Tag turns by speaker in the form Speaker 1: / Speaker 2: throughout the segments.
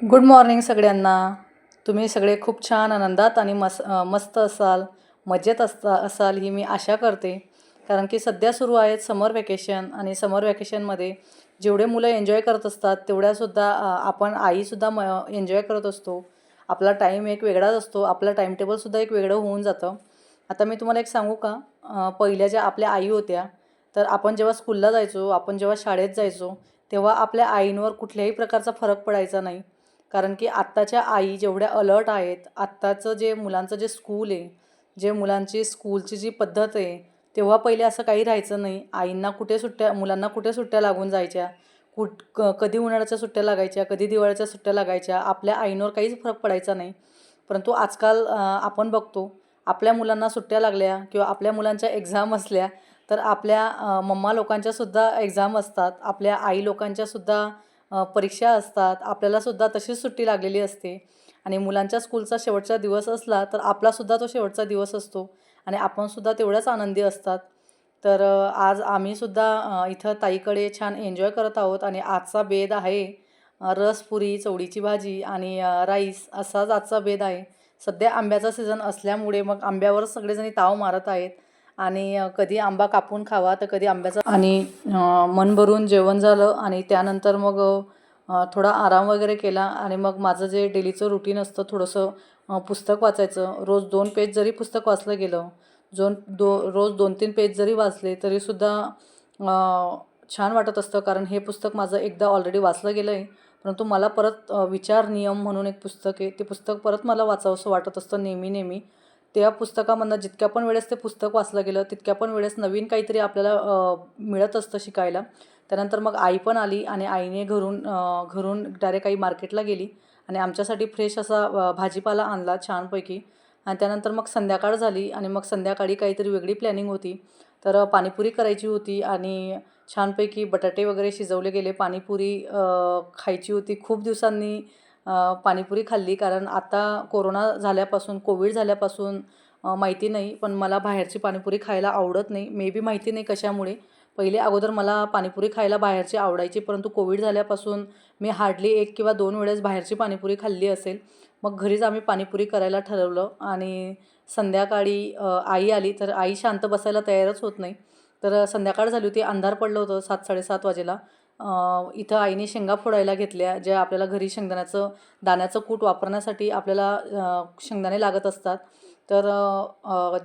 Speaker 1: Good morning सगळ्यांना. तुम्ही सगळे खूप छान आनंदात आणि मस मस्त असाल मजेत असता असाल ही मी आशा करते. कारण की सध्या सुरू आहेत समर व्हॅकेशन आणि समर व्हॅकेशनमध्ये जेवढे मुलं एन्जॉय करत असतात तेवढ्यासुद्धा आपण आईसुद्धा म एन्जॉय करत असतो. आपला टाईम एक वेगळाच असतो आपला टाईमटेबलसुद्धा एक वेगळं होऊन जातं. आता मी तुम्हाला एक सांगू का? पहिल्या ज्या आपल्या आई होत्या तर आपण जेव्हा स्कूलला जायचो आपण जेव्हा शाळेत जायचो तेव्हा आपल्या आईंवर कुठल्याही प्रकारचा फरक पडायचा नाही. कारण की आत्ताच्या आई जेवढ्या अलर्ट आहेत आत्ताचं जे मुलांचं जे स्कूल आहे जे मुलांची स्कूलची जी पद्धत आहे तेव्हा पहिले असं काही राहायचं नाही. आईंना कुठे सुट्ट्या मुलांना कुठे सुट्ट्या लागून जायच्या? कुठ क कधी उन्हाळ्याच्या सुट्ट्या लागायच्या? कधी दिवाळीच्या सुट्ट्या लागायच्या? आपल्या आईंवर काहीच फरक पडायचा नाही. परंतु आजकाल आपण बघतो आपल्या मुलांना सुट्ट्या लागल्या किंवा आपल्या मुलांच्या एक्झाम असल्या तर आपल्या मम्मा लोकांच्यासुद्धा एक्झाम असतात. आपल्या आई लोकांच्यासुद्धा परीक्षा असतात आपल्यालासुद्धा तशीच सुट्टी लागलेली असते आणि मुलांच्या स्कूलचा शेवटचा दिवस असला तर आपलासुद्धा तो शेवटचा दिवस असतो आणि आपणसुद्धा तेवढ्याच आनंदी असतात. तर आज आम्हीसुद्धा इथं ताईकडे छान एन्जॉय करत आहोत आणि आजचा बेद आहे रसपुरी चवळीची भाजी आणि राईस असाच आजचा बेद आहे. सध्या आंब्याचा सीझन असल्यामुळे मग आंब्यावर सगळेजणी ताव मारत आहेत. आणि कधी आंबा कापून खावा तर कधी आंब्याचा आणि मन भरून जेवण झालं आणि त्यानंतर मग थोडा आराम वगैरे केला आणि मग माझं जे डेलीचं रुटीन असतं थोडंसं पुस्तक वाचायचं. रोज दोन पेज जरी पुस्तक वाचलं गेलं दोन दो रोज दोन तीन पेज जरी वाचले तरीसुद्धा छान वाटत असतं. कारण हे पुस्तक माझं एकदा ऑलरेडी वाचलं गेलं आहे परंतु मला परत विचार नियम म्हणून एक पुस्तक आहे ते पुस्तक परत मला वाचावंसं वाटत असतं नेहमी नेहमी. त्या पुस्तकामधनं जितक्या पण वेळेस ते पुस्तक वाचलं गेलं तितक्या पण वेळेस नवीन काहीतरी आपल्याला मिळत असतं शिकायला. त्यानंतर मग आई पण आली आणि आईने घरून घरून डायरेक्ट आई मार्केटला गेली आणि आमच्यासाठी फ्रेश असा भाजीपाला आणला छानपैकी. आणि त्यानंतर मग संध्याकाळ झाली आणि मग संध्याकाळी काहीतरी वेगळी प्लॅनिंग होती. तर पाणीपुरी करायची होती आणि छानपैकी बटाटे वगैरे शिजवले गेले. पाणीपुरी खायची होती. खूप दिवसांनी पाणीपुरी खाल्ली. कारण आता कोरोना झाल्यापासून कोविड झाल्यापासून माहिती नाही. पण मला बाहेरची पाणीपुरी खायला आवडत नाही. मे बी माहिती नाही कशामुळे. पहिले अगोदर मला पाणीपुरी खायला बाहेरची आवडायची. परंतु कोविड झाल्यापासून मी हार्डली एक किंवा दोन वेळेस बाहेरची पाणीपुरी खाल्ली असेल. मग घरीच आम्ही पाणीपुरी करायला ठरवलं. आणि संध्याकाळी आई आली तर आई शांत बसायला तयारच होत नाही. तर संध्याकाळ झाली होती. अंधार पडलं होतं सात साडेसात वाजेला. इथं आईने शेंगा फोडायला घेतल्या ज्या आपल्याला घरी शेंगदाण्याचं दाण्याचं कूट वापरण्यासाठी आपल्याला शेंगदाणे लागत असतात. तर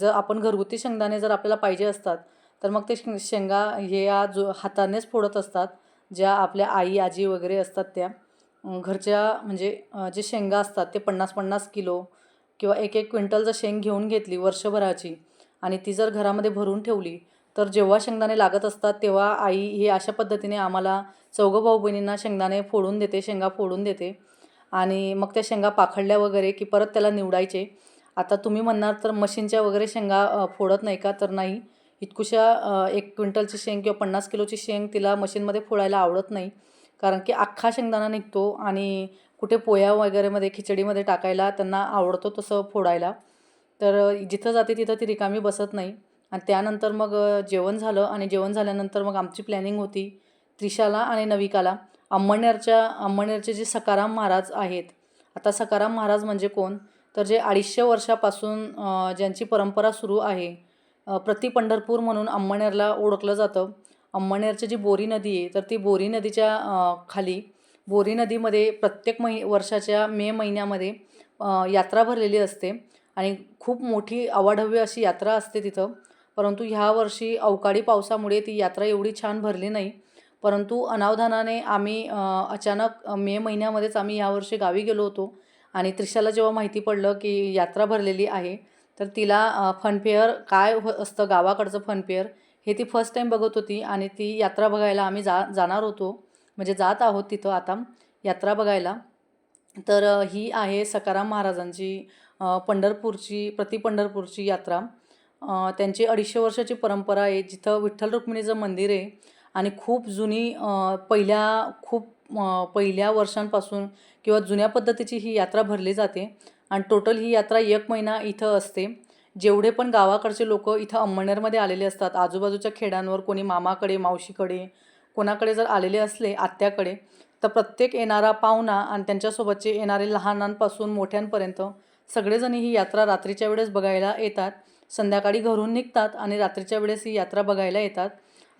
Speaker 1: जर आपण घरगुती शेंगदाणे जर आपल्याला पाहिजे असतात तर मग ते शेंग शेंगा हे या जो हातानेच फोडत असतात ज्या आपल्या आई आजी वगैरे असतात त्या. घरच्या म्हणजे जे शेंगा असतात ते पन्नास पन्नास किलो किंवा एक एक क्विंटल जर शेंग घेऊन घेतली वर्षभराची आणि ती जर घरामध्ये भरून ठेवली तर जेव्हा शेंगदाणे लागत असतात तेव्हा आई ही अशा पद्धतीने आम्हाला चौघं भाऊ बहिणींना शेंगदाणे फोडून देते शेंगा फोडून देते. आणि मग त्या शेंगा पाखडल्या वगैरे की परत त्याला निवडायचे. आता तुम्ही म्हणणार तर मशीनच्या वगैरे शेंगा फोडत नाही का? तर नाही. इतकुशा एक क्विंटलची शेंग किंवा पन्नास किलोची शेंग तिला मशीनमध्ये फोडायला आवडत नाही. कारण की अख्खा शेंगदाणा निघतो आणि कुठे पोया वगैरेमध्ये खिचडीमध्ये टाकायला त्यांना आवडतो तसं फोडायला. तर जिथं जाते तिथं ती रिकामी बसत नाही. आणि त्यानंतर मग जेवण झालं आणि जेवण झाल्यानंतर मग आमची प्लॅनिंग होती त्रिशाला आणि नविकाला. अंमळनेरच्या अंमळनेरचे जे सकाराम महाराज आहेत आता सकाराम महाराज म्हणजे कोण? तर जे अडीचशे वर्षापासून ज्यांची परंपरा सुरू आहे प्रति पंढरपूर म्हणून अंमळनेरला ओळखलं जातं. अंमळनेरची जी बोरी नदी आहे तर ती बोरी नदीच्या खाली बोरी नदीमध्ये प्रत्येक महि वर्षाच्या मे महिन्यामध्ये यात्रा भरलेली असते. आणि खूप मोठी अवाढव्य अशी यात्रा असते तिथं. परंतु ह्या वर्षी अवकाळी पावसामुळे ती यात्रा एवढी छान भरली नाही. परंतु अनावधानाने आम्ही अचानक मे महिन्यामध्येच आम्ही यावर्षी गावी गेलो होतो. आणि त्रिशाला जेव्हा माहिती पडलं की यात्रा भरलेली आहे तर तिला फनफेअर काय हो, असतं गावाकडचं फनफेअर हे ती फर्स्ट टाईम बघत होती आणि ती यात्रा बघायला आम्ही जा जाणार होतो. म्हणजे जात आहोत तिथं आता यात्रा बघायला. तर ही आहे सकाराम महाराजांची पंढरपूरची प्रति पंढरपूरची यात्रा. त्यांची अडीचशे वर्षाची परंपरा आहे. जिथं विठ्ठल रुक्मिणीचं मंदिर आहे आणि खूप जुनी पहिल्या खूप पहिल्या वर्षांपासून किंवा जुन्या पद्धतीची ही यात्रा भरली जाते आणि टोटल ही यात्रा एक महिना इथं असते. जेवढे पण गावाकडचे लोक इथं अंमळनेरमध्ये आलेले असतात आजूबाजूच्या खेड्यांवर कोणी मामाकडे मावशीकडे कोणाकडे जर आलेले असले आत्याकडे तर प्रत्येक येणारा पाहुणा आणि त्यांच्यासोबतचे येणारे लहानांपासून मोठ्यांपर्यंत सगळेजण ही यात्रा रात्रीच्या वेळेस बघायला येतात. संध्याकाळी घरून निघतात आणि रात्रीच्या वेळेस ही यात्रा बघायला येतात.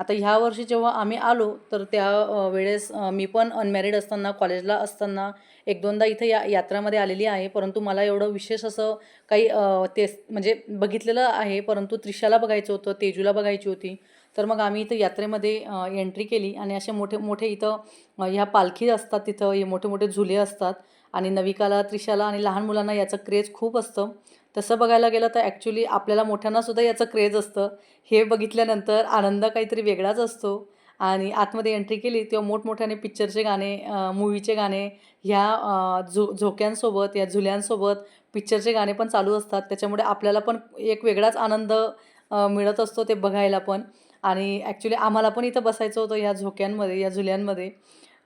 Speaker 1: आता ह्या वर्षी जेव्हा आम्ही आलो तर त्या वेळेस मी पण अनमॅरिड असताना कॉलेजला असताना एक दोनदा इथं या यात्रामध्ये आलेली आहे. परंतु मला एवढं विशेष असं काही ते म्हणजे बघितलेलं आहे. परंतु त्रिशाला बघायचं होतं तेजूला बघायची होती. तर मग आम्ही इथं यात्रेमध्ये एंट्री केली आणि असे मोठे मोठे इथं ह्या पालखी असतात तिथं हे मोठे मोठे झुले असतात. आणि नविकाला त्रिशाला आणि लहान मुलांना याचं क्रेज खूप असतं. तसं बघायला गेलं तर ॲक्च्युली आपल्याला मोठ्यांनासुद्धा याचं क्रेज असतं. हे बघितल्यानंतर आनंद काहीतरी वेगळाच असतो. आणि आतमध्ये एंट्री केली तेव्हा मोठमोठ्याने पिक्चरचे गाणे मूवीचे गाणे ह्या झो झोक्यांसोबत या झुल्यांसोबत पिक्चरचे गाणे पण चालू असतात. त्याच्यामुळे आपल्याला पण एक वेगळाच आनंद मिळत असतो ते बघायला पण. आणि ॲक्च्युली आम्हाला पण इथं बसायचं होतं या झोक्यांमध्ये या झुल्यांमध्ये.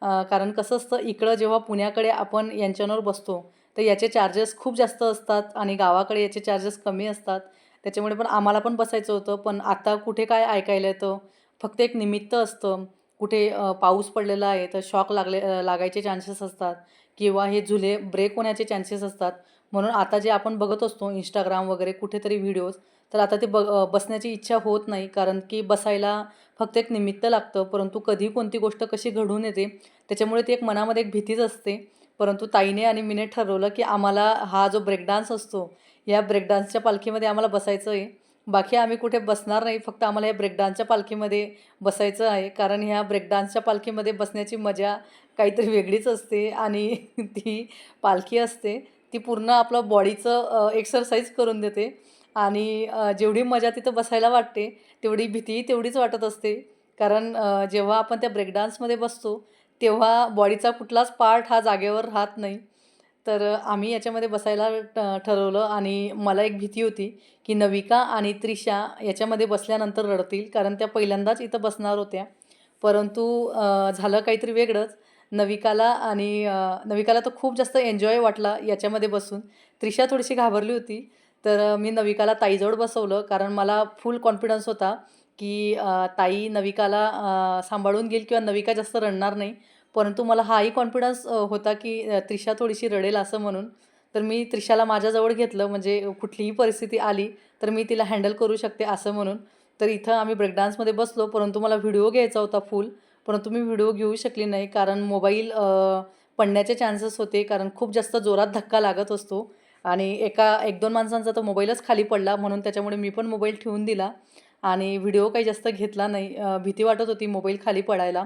Speaker 1: कारण कसं असतं इकडं जेव्हा पुण्याकडे आपण यांच्यावर बसतो तर याचे चार्जेस खूप जास्त असतात आणि गावाकडे याचे चार्जेस कमी असतात. त्याच्यामुळे पण आम्हाला पण बसायचं होतं पण आता कुठे काय ऐकायला येतं? फक्त एक निमित्त असतं. कुठे पाऊस पडलेला आहे तर शॉक लागले लागायचे चान्सेस असतात किंवा हे झुले ब्रेक होण्याचे चान्सेस असतात. म्हणून आता जे आपण बघत असतो इंस्टाग्राम वगैरे कुठेतरी व्हिडिओज तर आता ते ब बसण्याची इच्छा होत नाही कारण की बसायला फक्त एक निमित्त लागतं परंतु कधी कोणती गोष्ट कशी घडून येते त्याच्यामुळे ती एक मनामध्ये एक भीतीच असते. परंतु ताईने आणि मीने ठरवलं की आम्हाला हा जो ब्रेकडान्स असतो या ब्रेकडान्सच्या पालखीमध्ये आम्हाला बसायचं आहे. बाकी आम्ही कुठे बसणार नाही फक्त आम्हाला या ब्रेकडान्सच्या पालखीमध्ये बसायचं आहे. कारण ह्या ब्रेकडान्सच्या पालखीमध्ये बसण्याची मजा काहीतरी वेगळीच असते आणि ती पालखी असते ती पूर्ण आपलं बॉडीचं एक्सरसाइज करून देते. आणि जेवढी मजा तिथं बसायला वाटते तेवढी भीतीही तेवढीच वाटत असते. कारण जेव्हा आपण त्या ब्रेकडान्समध्ये बसतो तेव्हा बॉडीचा कुठलाच पार्ट हा जागेवर राहत नाही. तर आम्ही याच्यामध्ये बसायला ठरवलं आणि मला एक भीती होती की नविका आणि त्रिशा याच्यामध्ये बसल्यानंतर रडतील कारण त्या पहिल्यांदाच इथं बसणार होत्या. परंतु झालं काहीतरी वेगळंच. नविकाला आणि नविकाला तर खूप जास्त एन्जॉय वाटला याच्यामध्ये बसून. त्रिशा थोडीशी घाबरली होती. तर मी नविकाला ताईजवळ बसवलं कारण मला फुल कॉन्फिडन्स होता की ताई नविकाला सांभाळून घेईल किंवा नविका जास्त रडणार नाही. परंतु मला हाही कॉन्फिडन्स होता की त्रिशा थोडीशी रडेल असं म्हणून. तर मी त्रिशाला माझ्याजवळ घेतलं म्हणजे कुठलीही परिस्थिती आली तर मी तिला हँडल करू शकते असं म्हणून. तर इथं आम्ही ब्रेकडान्समध्ये बसलो परंतु मला व्हिडिओ घ्यायचा होता फुल. परंतु मी व्हिडिओ घेऊ शकली नाही कारण मोबाईल पडण्याचे चान्सेस होते कारण खूप जास्त जोरात धक्का लागत असतो. आणि एका एक दोन माणसांचा तर मोबाईलच खाली पडला म्हणून त्याच्यामुळे मी पण मोबाईल ठेवून दिला. आणि व्हिडिओ काही जास्त घेतला नाही. भीती वाटत होती मोबाईल खाली पडायला.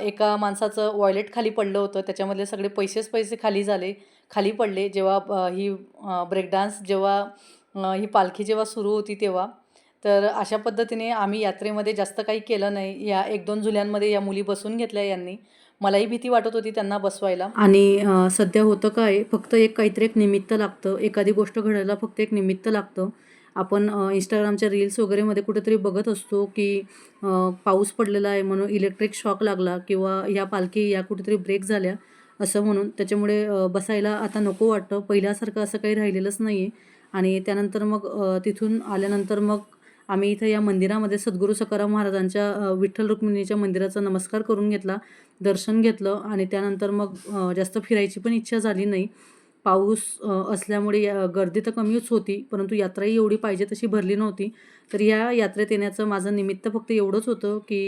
Speaker 1: एका माणसाचं वॉयलेट खाली पडलं होतं. त्याच्यामधले सगळे पैसेच पैसे खाली झाले खाली पडले. जेव्हा ही ब्रेकडान्स जेव्हा ही पालखी जेव्हा सुरू होती तेव्हा तर अशा पद्धतीने आम्ही यात्रेमध्ये जास्त काही केलं नाही. या एक दोन झुल्यांमध्ये या मुली बसून घेतल्या यांनी. मलाही भीती वाटत होती त्यांना बसवायला. आणि सध्या होतं काय फक्त एक काहीतरी एक निमित्त लागतं. एखादी गोष्ट घडायला फक्त एक निमित्त लागतं. आपण इंस्टाग्रामच्या रील्स वगैरेमध्ये कुठेतरी बघत असतो की पाऊस पडलेला आहे म्हणून इलेक्ट्रिक शॉक लागला किंवा या पालखी या कुठेतरी ब्रेक झाल्या असं म्हणून. त्याच्यामुळे बसायला आता नको वाटतं. पहिल्यासारखं असं काही राहिलेलंच नाही आहे आणि त्यानंतर मग तिथून आल्यानंतर मग आम्ही इथं या मंदिरामध्ये सद्गुरू सकाराम महाराजांच्या विठ्ठल रुक्मिणीच्या मंदिराचा नमस्कार करून घेतला दर्शन घेतलं आणि त्यानंतर मग जास्त फिरायची पण इच्छा झाली नाही. पाऊस असल्यामुळे या गर्दी तर कमीच होती परंतु यात्राही एवढी पाहिजे तशी भरली नव्हती. तर या यात्रेत येण्याचं माझं निमित्त फक्त एवढंच होतं की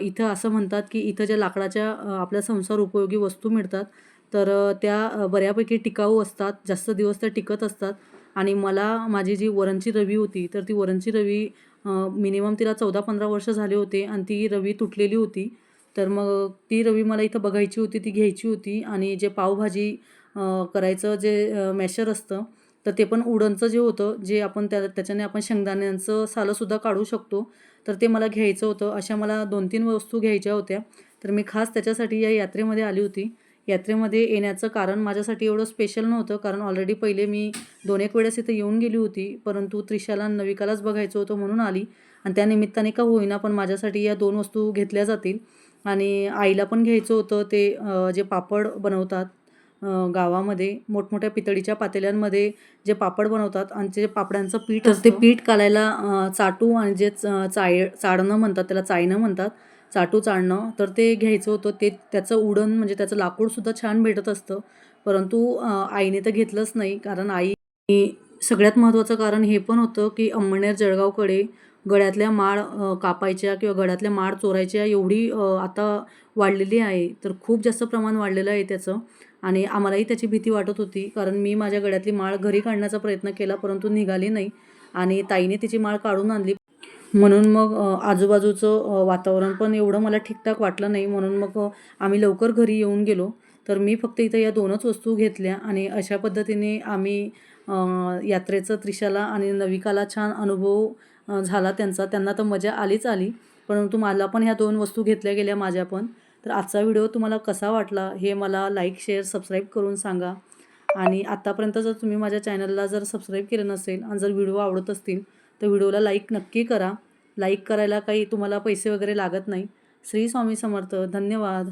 Speaker 1: इथं असं म्हणतात की इथं ज्या लाकडाच्या आपल्या संसार उपयोगी वस्तू मिळतात तर त्या बऱ्यापैकी टिकाऊ असतात जास्त दिवस त्या टिकत असतात. आणि मला माझी जी वरणची रवी होती तर ती वरणची रवी मिनिमम तिला चौदा पंधरा वर्ष झाले होते आणि ती रवी तुटलेली होती. तर मग ती रवी मला इथं बघायची होती ती घ्यायची होती आणि जे पावभाजी करायचं जे मॅशर असतं तर ते पण उडनचं जे होतं जे आपण त्या त्याच्याने आपण शेंगदाण्यांचं सालंसुद्धा काढू शकतो तर ते मला घ्यायचं होतं. अशा मला दोन तीन वस्तू घ्यायच्या होत्या. तर मी खास त्याच्यासाठी या यात्रेमध्ये आली होती. यात्रेमध्ये येण्याचं कारण माझ्यासाठी एवढं स्पेशल नव्हतं. कारण ऑलरेडी पहिले मी दोन एक वेळेस इथं येऊन गेली होती. परंतु त्रिशाला नविकालाच बघायचं होतं म्हणून आली. आणि त्या निमित्ताने का होईना पण माझ्यासाठी या दोन वस्तू घेतल्या जातील. आणि आईला पण घ्यायचं होतं. ते जे पापड बनवतात गावामध्ये मोठमोठ्या पितळीच्या पातेल्यांमध्ये जे पापड बनवतात आणि ते पापडांचं पीठ तर ते पीठ कालायला चाटू आणि जे चाय चाळणं म्हणतात त्याला चायणं म्हणतात. चाटू चाळणं तर ते घ्यायचं होतं. ते त्याचं उडण म्हणजे त्याचं लाकूडसुद्धा छान भेटत असतं. परंतु आईने तर घेतलंच नाही. कारण आई सगळ्यात महत्त्वाचं कारण हे पण होतं की अंमळनेर जळगावकडे गळ्यातल्या माळ कापायच्या किंवा गळ्यातल्या माळ चोरायच्या एवढी आता वाढलेली आहे. तर खूप जास्त प्रमाण वाढलेलं आहे त्याचं. आणि आम्हालाही त्याची भीती वाटत होती. कारण मी माझ्या गळ्यातली माळ घरी काढण्याचा प्रयत्न केला परंतु निघाली नाही. आणि ताईने तिची माळ काढून आणली. म्हणून मग आजूबाजूचं वातावरण पण एवढं मला ठीकठाक वाटलं नाही. म्हणून मग आम्ही लवकर घरी येऊन गेलो. तर मी फक्त इथं या दोनच वस्तू घेतल्या आणि अशा पद्धतीने आम्ही यात्रेचं त्रिशाला आणि नविकाला छान अनुभव झाला त्यांचा. त्यांना तर मजा आलीच आली. परंतु मला पण ह्या दोन वस्तू घेतल्या गेल्या माझ्या पण. तर आजचा व्हिडिओ तुम्हाला कसा वाटला हे मला लाईक शेअर सबस्क्राईब करून सांगा. आणि आत्तापर्यंत जर तुम्ही माझ्या चॅनलला जर सबस्क्राईब केलं नसेल आणि जर व्हिडिओ आवडत असतील तर व्हिडिओला लाईक नक्की करा. लाईक करायला काही तुम्हाला पैसे वगैरे लागत नाही. श्री स्वामी समर्थ. धन्यवाद.